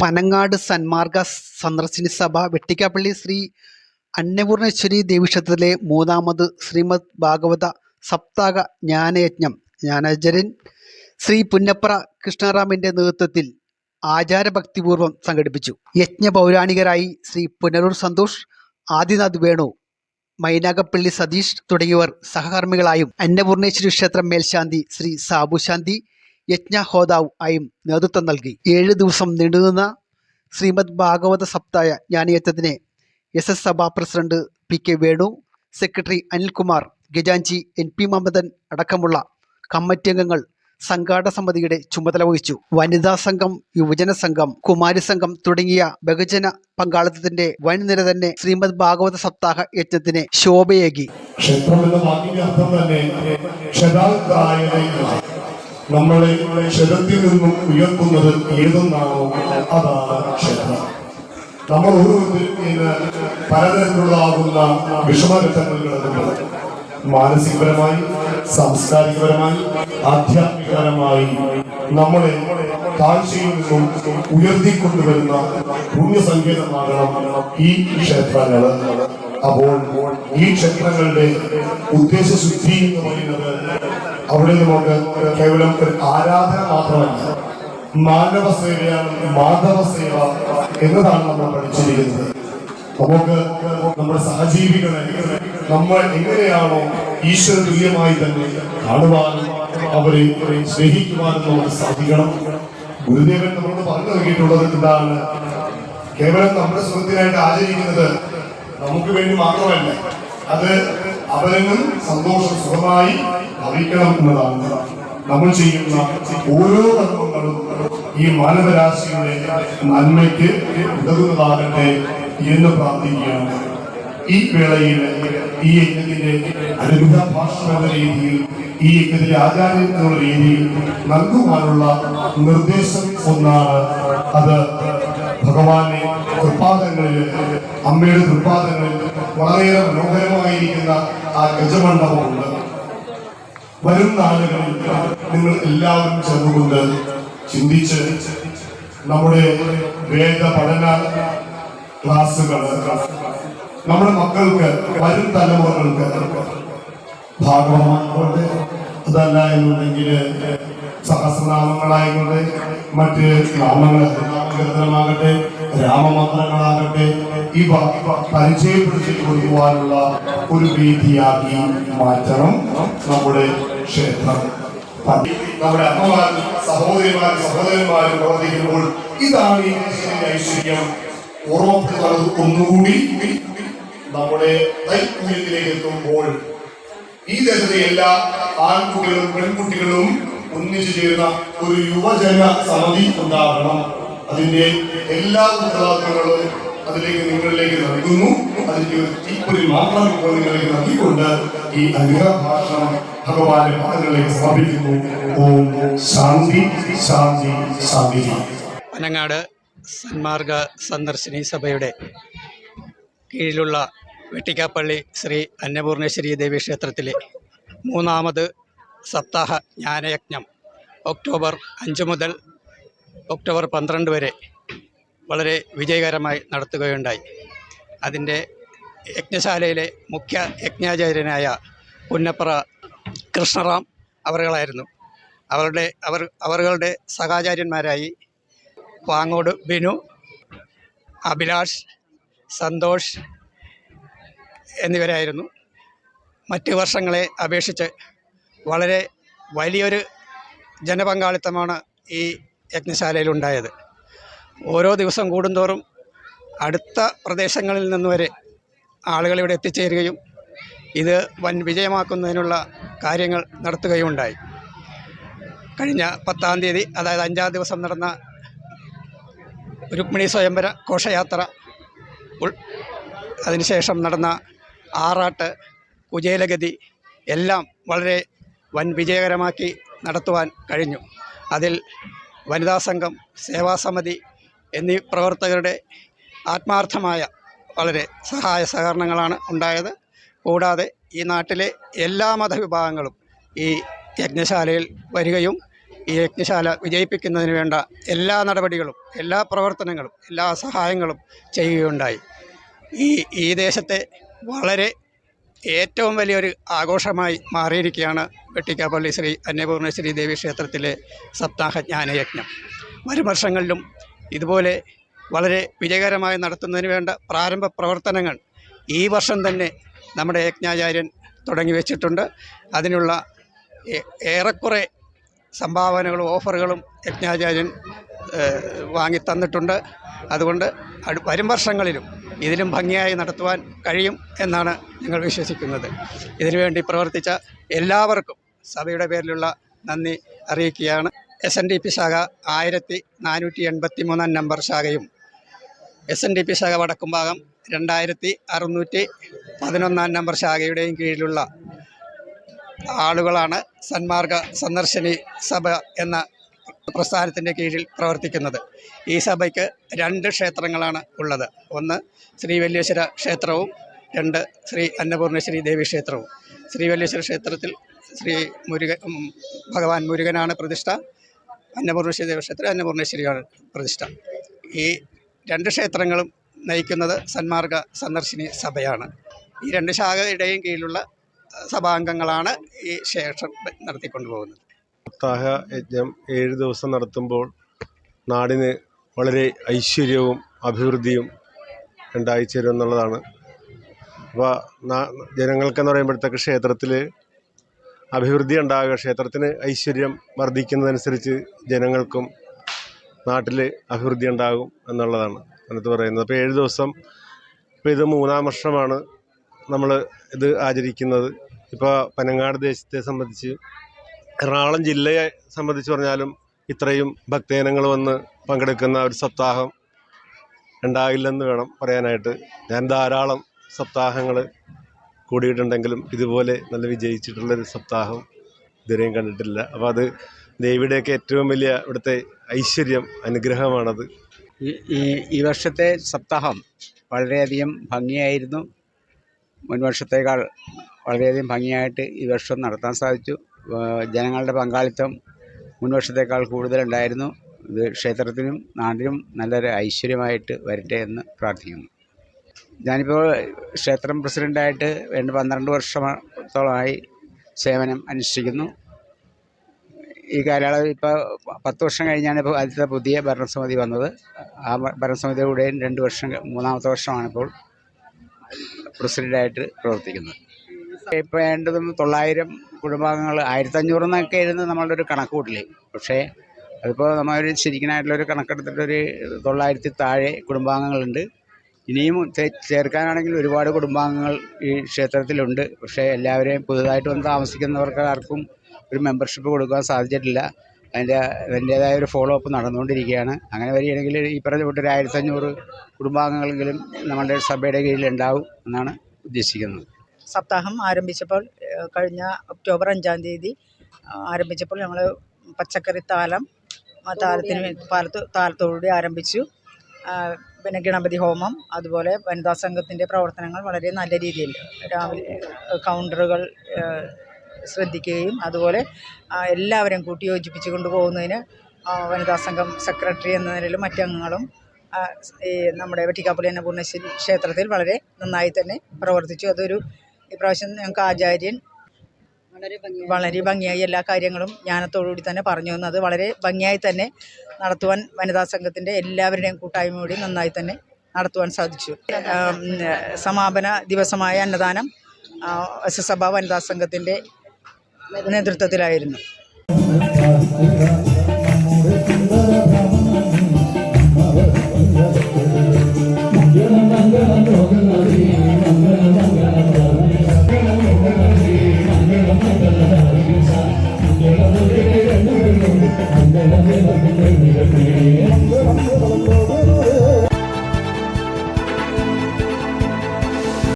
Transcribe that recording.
പനങ്ങാട് സന്മാർഗ സന്ദർശിനി സഭ വെട്ടിക്കാപ്പള്ളി ശ്രീ അന്നപൂർണേശ്വരി ദേവീക്ഷേത്രത്തിലെ മൂന്നാമത് ശ്രീമദ് ഭാഗവത സപ്താക ജ്ഞാനയജ്ഞം ജ്ഞാനജരൻ ശ്രീ പുന്നപ്ര കൃഷ്ണറാമിന്റെ നേതൃത്വത്തിൽ ആചാരഭക്തിപൂർവം സംഘടിപ്പിച്ചു. യജ്ഞ പൗരാണികരായി ശ്രീ പുനരൂർ സന്തോഷ് ആദിനാഥ് വേണു മൈനാഗപ്പള്ളി സതീഷ് തുടങ്ങിയവർ സഹകർമ്മികളായും അന്നപൂർണേശ്വരി ക്ഷേത്രം മേൽശാന്തി ശ്രീ സാബു ശാന്തി യജ്ഞഹോതാവ് ആയും നേതൃത്വം നൽകി. ഏഴ് ദിവസം നീണ്ടുനിന്ന ശ്രീമദ് ഭാഗവത സപ്തായ ജ്ഞാനയജ്ഞത്തിന് എസ് എസ് സഭാ president P K Venu secretary Anilkumar ഗജാഞ്ചി N P മമതൻ അടക്കമുള്ള കമ്മിറ്റി അംഗങ്ങൾ സംഘാടക സമിതിയുടെ ചുമതല വഹിച്ചു. വനിതാ സംഘം യുവജന സംഘം കുമാരി സംഘം തുടങ്ങിയ ബഹുജന പങ്കാളിത്തത്തിന്റെ വൻനിര തന്നെ ശ്രീമദ് ഭാഗവത സപ്താഹ യജ്ഞത്തിന് ശോഭയേകി. ക്ഷേത്രം എന്ന വാക്കിന്റെ അർത്ഥം തന്നെ നമ്മളെ ക്ഷരത്തിൽ നിന്നും ഉയർത്തുന്നത് ഏതൊന്നാണോ അതാണ് ക്ഷേത്രം. നമ്മൾ ഓരോരുത്തരും പലതരത്തിലുള്ളതാകുന്ന വിഷമഘട്ടങ്ങളിൽ മാനസികപരമായി സാംസ്കാരികപരമായി ആധ്യാത്മികപരമായി നമ്മളെ താഴ്ചയിൽ നിന്നും ഉയർത്തിക്കൊണ്ടുവരുന്ന പുണ്യസങ്കേതമാകണം ഈ ക്ഷേത്രങ്ങൾ. അപ്പോൾ ഈ ക്ഷേത്രങ്ങളുടെ ഉദ്ദേശശുദ്ധി എന്ന് പറയുന്നത് അവിടെ നമുക്ക് കേവലം ഒരു ആരാധന മാത്രമല്ല മാനവ സേവയാണ് മാധവ സേവ എന്നതാണ് നമ്മൾ പഠിച്ചിരിക്കുന്നത്. നമുക്ക് നമ്മുടെ സഹജീവികളെ നമ്മൾ എങ്ങനെയാണോ ഈശ്വര തുല്യമായി തന്നെ കാണുവാനും അവരെ സ്നേഹിക്കുവാനും നമുക്ക് സാധിക്കണം. ഗുരുദേവൻ നമ്മളോട് പറഞ്ഞു നൽകിയിട്ടുള്ളത് എന്താണ്? കേവലം നമ്മുടെ സുഖത്തിനായിട്ട് ആചരിക്കുന്നത് നമുക്ക് വേണ്ടി മാത്രമല്ല അത് അവരെന്നും സന്തോഷം സുഖമായി എന്നതാണ് നമ്മൾ ചെയ്യുന്ന ഓരോ കർമ്മങ്ങളും ഈ മാനവരാശിയുടെ നന്മയ്ക്ക് ഉതകുന്നതാകട്ടെ എന്ന് പ്രാർത്ഥിക്കുകയാണ്. ഈ വേളയിൽ ഈ യജ്ഞത്തിന്റെ അനുഗ്രഹ ഭാഷണ രീതിയിൽ ഈ യജ്ഞത്തിന്റെ ആചാര്യത്തിനുള്ള രീതിയിൽ നൽകുവാനുള്ള നിർദ്ദേശം ഒന്നാണ്. അത് ഭഗവാന്റെ തൃപ്പാദങ്ങളിൽ അമ്മയുടെ തൃപ്പാദങ്ങളിൽ വളരെയേറെ മനോഹരമായിരിക്കുന്ന ആ ഗജമണ്ഡപമുണ്ട്. വരും നാളുകളിൽ നിങ്ങൾ എല്ലാവരും ചേർന്നുകൊണ്ട് ചിന്തിച്ച് നമ്മുടെ വേദ പഠന ക്ലാസ്സുകൾ നമ്മുടെ മക്കൾക്ക് വരും തലമുറകൾക്ക് ഭാഗമാക്കോട്ടെ അതല്ല എന്നുണ്ടെങ്കിൽ സഹസ്രനാമങ്ങളായിക്കോട്ടെ മറ്റ് നാമങ്ങൾ രാമമന്ത്രങ്ങളാകട്ടെ ഇവ പരിചയപ്പെടുത്തി കൊടുക്കുവാനുള്ള ഒരു രീതിയാക്കി മാറ്റണം നമ്മുടെ ക്ഷേത്രം. നമ്മുടെ അമ്മമാരും സഹോദരിമാരും സഹോദരന്മാരും പ്രവർത്തിക്കുമ്പോൾ ഇതാണ് ഈ ദേശത്തിന്റെ ഐശ്വര്യം ഓർമ്മപ്പെടുത്തുന്നത് ഒന്നുകൂടി നമ്മുടെ തൈപ്പൂയത്തിലേക്ക് എത്തുമ്പോൾ ഈ ദേശത്തെ എല്ലാ ആൺകുട്ടികളും പെൺകുട്ടികളും ഒന്നിച്ചു ചേരുന്ന ഒരു യുവജന സമിതി ഉണ്ടാകണം അതിന്റെ എല്ലാ ഉത്തരവാദിത്തങ്ങളും അതിലേക്ക് നിങ്ങളിലേക്ക് നൽകുന്നു അതിന്റെ ഒരു തീപ്പൊരി മാത്രം ഇപ്പോൾ നിങ്ങളിലേക്ക് നൽകിക്കൊണ്ട് ഈ അനുഗ്രഹഭാഷണം ഭഗവാന്റെ പാദങ്ങളിലേക്ക് സമർപ്പിക്കുന്നു. ഓം ശാന്തി ശാന്തി ശാന്തി. പനങ്ങാട് സന്മാർഗ സന്ദർശിനി സഭയുടെ കീഴിലുള്ള വെട്ടിക്കാപ്പള്ളി ശ്രീ അന്നപൂർണേശ്വരി ദേവി ക്ഷേത്രത്തിലെ മൂന്നാമത് സപ്താഹ ജ്ഞാനയജ്ഞം ഒക്ടോബർ അഞ്ച് മുതൽ ഒക്ടോബർ പന്ത്രണ്ട് വരെ വളരെ വിജയകരമായി നടത്തുകയുണ്ടായി. അതിന്റെ യജ്ഞശാലയിലെ മുഖ്യ യജ്ഞാചാര്യനായ പുന്നപ്ര കൃഷ്ണറാം അവറുകളായിരുന്നു അവരുടെ അവർ അവറുകളുടെ സഹാചാര്യന്മാരായി വാങ്ങോട് ബിനു അഭിലാഷ് സന്തോഷ് എന്നിവരായിരുന്നു. മറ്റ് വർഷങ്ങളെ അപേക്ഷിച്ച് വളരെ വലിയൊരു ജനപങ്കാളിത്തമാണ് ഈ യജ്ഞശാലയിലുണ്ടായത്. ഓരോ ദിവസം കൂടുന്തോറും അടുത്ത പ്രദേശങ്ങളിൽ നിന്ന് വരെ ആളുകൾ ഇവിടെ എത്തിച്ചേരുകയും ഇത് വൻ വിജയമാക്കുന്നതിനുള്ള കാര്യങ്ങൾ നടത്തുകയുമുണ്ടായി. കഴിഞ്ഞ പത്താം തീയതി അതായത് അഞ്ചാം ദിവസം നടന്ന രുക്മിണി സ്വയംവര ഘോഷയാത്ര അതിനുശേഷം നടന്ന ആറാട്ട് കുചേലഗതി എല്ലാം വളരെ വൻ വിജയകരമാക്കി നടത്തുവാൻ കഴിഞ്ഞു. അതിൽ വനിതാ സംഘം സേവാസമിതി എന്നീ പ്രവർത്തകരുടെ ആത്മാർത്ഥമായ വളരെ സഹായ സഹകരണങ്ങളാണ് ഉണ്ടായത്. കൂടാതെ ഈ നാട്ടിലെ എല്ലാ മതവിഭാഗങ്ങളും ഈ യജ്ഞശാലയിൽ വരികയും ഈ യജ്ഞശാല വിജയിപ്പിക്കുന്നതിന് വേണ്ട എല്ലാ നടപടികളും എല്ലാ പ്രവർത്തനങ്ങളും എല്ലാ സഹായങ്ങളും ചെയ്യുകയുണ്ടായി. ഈ ഈ ദേശത്തെ വളരെ ഏറ്റവും വലിയൊരു ആഘോഷമായി മാറിയിരിക്കുകയാണ് വെട്ടിക്കാപ്പള്ളി ശ്രീ അന്നപൂർണേശ്വരി ദേവി ക്ഷേത്രത്തിലെ സപ്താഹ ജ്ഞാനയജ്ഞം വരും വർഷങ്ങളിലും ഇതുപോലെ വളരെ വിജയകരമായി നടത്തുന്നതിന് വേണ്ട പ്രാരംഭ പ്രവർത്തനങ്ങൾ ഈ വർഷം തന്നെ നമ്മുടെ യജ്ഞാചാര്യൻ തുടങ്ങി വെച്ചിട്ടുണ്ട്. അതിനുള്ള ഏറെക്കുറെ സംഭാവനകളും ഓഫറുകളും യജ്ഞാചാര്യൻ വാങ്ങി തന്നിട്ടുണ്ട്. അതുകൊണ്ട് വരും വർഷങ്ങളിലും ഇതിലും ഭംഗിയായി നടത്തുവാൻ കഴിയും എന്നാണ് ഞങ്ങൾ വിശ്വസിക്കുന്നത്. ഇതിനുവേണ്ടി പ്രവർത്തിച്ച എല്ലാവർക്കും സഭയുടെ പേരിലുള്ള നന്ദി അറിയിക്കുകയാണ്. എസ് എൻ ഡി പി ശാഖ ആയിരത്തി നാനൂറ്റി എൺപത്തി മൂന്നാം നമ്പർ ശാഖയും എസ് എൻ ഡി പി ശാഖ വടക്കുംഭാഗം രണ്ടായിരത്തി അറുന്നൂറ്റി പതിനൊന്നാം നമ്പർ ശാഖയുടെയും കീഴിലുള്ള ആളുകളാണ് സന്മാർഗ സന്ദർശിനി സഭ എന്ന പ്രസ്ഥാനത്തിന്റെ കീഴിൽ പ്രവർത്തിക്കുന്നത്. ഈ സഭയ്ക്ക് രണ്ട് ക്ഷേത്രങ്ങളാണ് ഉള്ളത്. ഒന്ന് ശ്രീ വല്യേശ്വര ക്ഷേത്രവും രണ്ട് ശ്രീ അന്നപൂർണേശ്വരി ദേവി ക്ഷേത്രവും. ശ്രീ വല്യേശ്വര ക്ഷേത്രത്തിൽ ശ്രീ മുരുകൻ ഭഗവാൻ മുരുകനാണ് പ്രതിഷ്ഠ. അന്നപൂർണേശ്വരി ദേവക്ഷേത്രം അന്നപൂർണേശ്വരിയാണ് പ്രതിഷ്ഠ. ഈ രണ്ട് ക്ഷേത്രങ്ങളും നയിക്കുന്നത് സന്മാർഗ സന്ദർശിനി സഭയാണ്. ഈ രണ്ട് ശാഖയുടെയും കീഴിലുള്ള സഭാംഗങ്ങളാണ് ഈ ക്ഷേത്രം നടത്തിക്കൊണ്ടു പോകുന്നത് സപ്താഹ യജ്ഞം ഏഴ് ദിവസം നടത്തുമ്പോൾ നാടിന് വളരെ ഐശ്വര്യവും അഭിവൃദ്ധിയും ഉണ്ടായിച്ചേരും എന്നുള്ളതാണ്. അപ്പോൾ ജനങ്ങൾക്കെന്ന് പറയുമ്പോഴത്തേക്ക് ക്ഷേത്രത്തിൽ അഭിവൃദ്ധി ഉണ്ടാകുക ക്ഷേത്രത്തിന് ഐശ്വര്യം വർദ്ധിക്കുന്നതനുസരിച്ച് ജനങ്ങൾക്കും നാട്ടിൽ അഭിവൃദ്ധി ഉണ്ടാകും എന്നുള്ളതാണ് അതിനകത്ത് പറയുന്നത്. അപ്പോൾ ഏഴ് ദിവസം ഇപ്പോൾ ഇത് മൂന്നാം വർഷമാണ് നമ്മൾ ഇത് ആചരിക്കുന്നത്. ഇപ്പോൾ പനങ്ങാട് ദേശത്തെ സംബന്ധിച്ച് എറണാകുളം ജില്ലയെ സംബന്ധിച്ച് പറഞ്ഞാലും ഇത്രയും ഭക്തജനങ്ങൾ വന്ന് പങ്കെടുക്കുന്ന ഒരു സപ്താഹം ഉണ്ടാകില്ലെന്ന് വേണം പറയാനായിട്ട്. ഞാൻ ധാരാളം സപ്താഹങ്ങൾ കൂടിയിട്ടുണ്ടെങ്കിലും ഇതുപോലെ നല്ല വിജയിച്ചിട്ടുള്ളൊരു സപ്താഹം ഇതുവരെയും കണ്ടിട്ടില്ല. അപ്പോൾ അത് ദേവിയുടെയൊക്കെ ഏറ്റവും വലിയ ഇവിടുത്തെ ഐശ്വര്യം അനുഗ്രഹമാണത്. ഈ ഈ വർഷത്തെ സപ്താഹം വളരെയധികം ഭംഗിയായിരുന്നു. മുൻ വർഷത്തേക്കാൾ വളരെയധികം ഭംഗിയായിട്ട് ഈ വർഷം നടത്താൻ സാധിച്ചു. ജനങ്ങളുടെ പങ്കാളിത്തം മുൻ വർഷത്തേക്കാൾ കൂടുതലുണ്ടായിരുന്നു. ഇത് ക്ഷേത്രത്തിനും നാടിനും നല്ലൊരു ഐശ്വര്യമായിട്ട് വരട്ടെ എന്ന് പ്രാർത്ഥിക്കുന്നു. ഞാനിപ്പോൾ ക്ഷേത്രം പ്രസിഡന്റായിട്ട് വേണ്ട പന്ത്രണ്ട് വർഷത്തോളമായി സേവനം അനുഷ്ഠിക്കുന്നു. ഈ കാലയളവിൽ ഇപ്പോൾ പത്ത് വർഷം കഴിഞ്ഞാണ് ഇപ്പോൾ ആദ്യത്തെ പുതിയ ഭരണസമിതി വന്നത്. ആ ഭരണസമിതിയുടെ കൂടെയും രണ്ട് വർഷം മൂന്നാമത്തെ വർഷമാണിപ്പോൾ പ്രസിഡന്റായിട്ട് പ്രവർത്തിക്കുന്നത്. ഇപ്പോൾ വേണ്ടതും തൊള്ളായിരം കുടുംബാംഗങ്ങൾ ആയിരത്തഞ്ഞൂറ് എന്നൊക്കെ ആയിരുന്നു നമ്മളുടെ ഒരു കണക്കുകൂട്ടൽ പക്ഷേ അതിപ്പോൾ നമ്മളൊരു ശരിക്കനായിട്ടുള്ളൊരു കണക്കെടുത്തിട്ടൊരു തൊള്ളായിരത്തി താഴെ കുടുംബാംഗങ്ങളുണ്ട്. ഇനിയും ചേ- ചേർക്കാനാണെങ്കിൽ ഒരുപാട് കുടുംബാംഗങ്ങൾ ഈ ക്ഷേത്രത്തിലുണ്ട്. പക്ഷേ എല്ലാവരെയും പുതുതായിട്ട് വന്ന് താമസിക്കുന്നവർക്ക് ആർക്കും ഒരു മെമ്പർഷിപ്പ് കൊടുക്കാൻ സാധിച്ചിട്ടില്ല. അതിന്റെ അതിന്റേതായ ഒരു ഫോളോ അപ്പ് നടന്നുകൊണ്ടിരിക്കുകയാണ്. അങ്ങനെ വരികയാണെങ്കിൽ ഈ പറഞ്ഞ കൂട്ട് ഒരു ആയിരത്തഞ്ഞൂറ് കുടുംബാംഗങ്ങളെങ്കിലും നമ്മളുടെ സഭയുടെ കീഴിലുണ്ടാവും എന്നാണ് ഉദ്ദേശിക്കുന്നത്. സപ്താഹം ആരംഭിച്ചപ്പോൾ കഴിഞ്ഞ ഒക്ടോബർ അഞ്ചാം തീയതി ആരംഭിച്ചപ്പോൾ ഞങ്ങൾ പച്ചക്കറി താലം ആ താലത്തിന് താലത്ത് പാലത്ത് താലത്തോടുകൂടി ആരംഭിച്ചു. പിന്നെ ഗണപതി ഹോമം അതുപോലെ വനിതാ സംഘത്തിന്റെ പ്രവർത്തനങ്ങൾ വളരെ നല്ല രീതിയിൽ രാവിലെ കൗണ്ടറുകൾ ശ്രദ്ധിക്കുകയും അതുപോലെ എല്ലാവരെയും കൂട്ടി യോജിപ്പിച്ച് കൊണ്ടുപോകുന്നതിന് വനിതാ സംഘം സെക്രട്ടറി എന്ന നിലയിൽ മറ്റംഗങ്ങളും ഈ നമ്മുടെ വെട്ടിക്കാപ്പള്ളി അന്നപൂർണേശ്വരി ക്ഷേത്രത്തിൽ വളരെ നന്നായി തന്നെ പ്രവർത്തിച്ചു. അതൊരു ഇപ്രാവശ്യം ഞങ്ങൾക്ക് ആചാര്യൻ വളരെ ഭംഗിയായി എല്ലാ കാര്യങ്ങളും ജ്ഞാനത്തോടുകൂടി തന്നെ പറഞ്ഞു തന്നത്. വളരെ ഭംഗിയായി തന്നെ നടത്തുവാൻ വനിതാ സംഘത്തിന്റെ എല്ലാവരുടെയും കൂടി നന്നായി തന്നെ നടത്തുവാൻ സാധിച്ചു. സമാപന ദിവസമായ അന്നദാനം എസ് എസ് സഭ വനിതാ സംഘത്തിന്റെ നേതൃത്വത്തിലായിരുന്നു.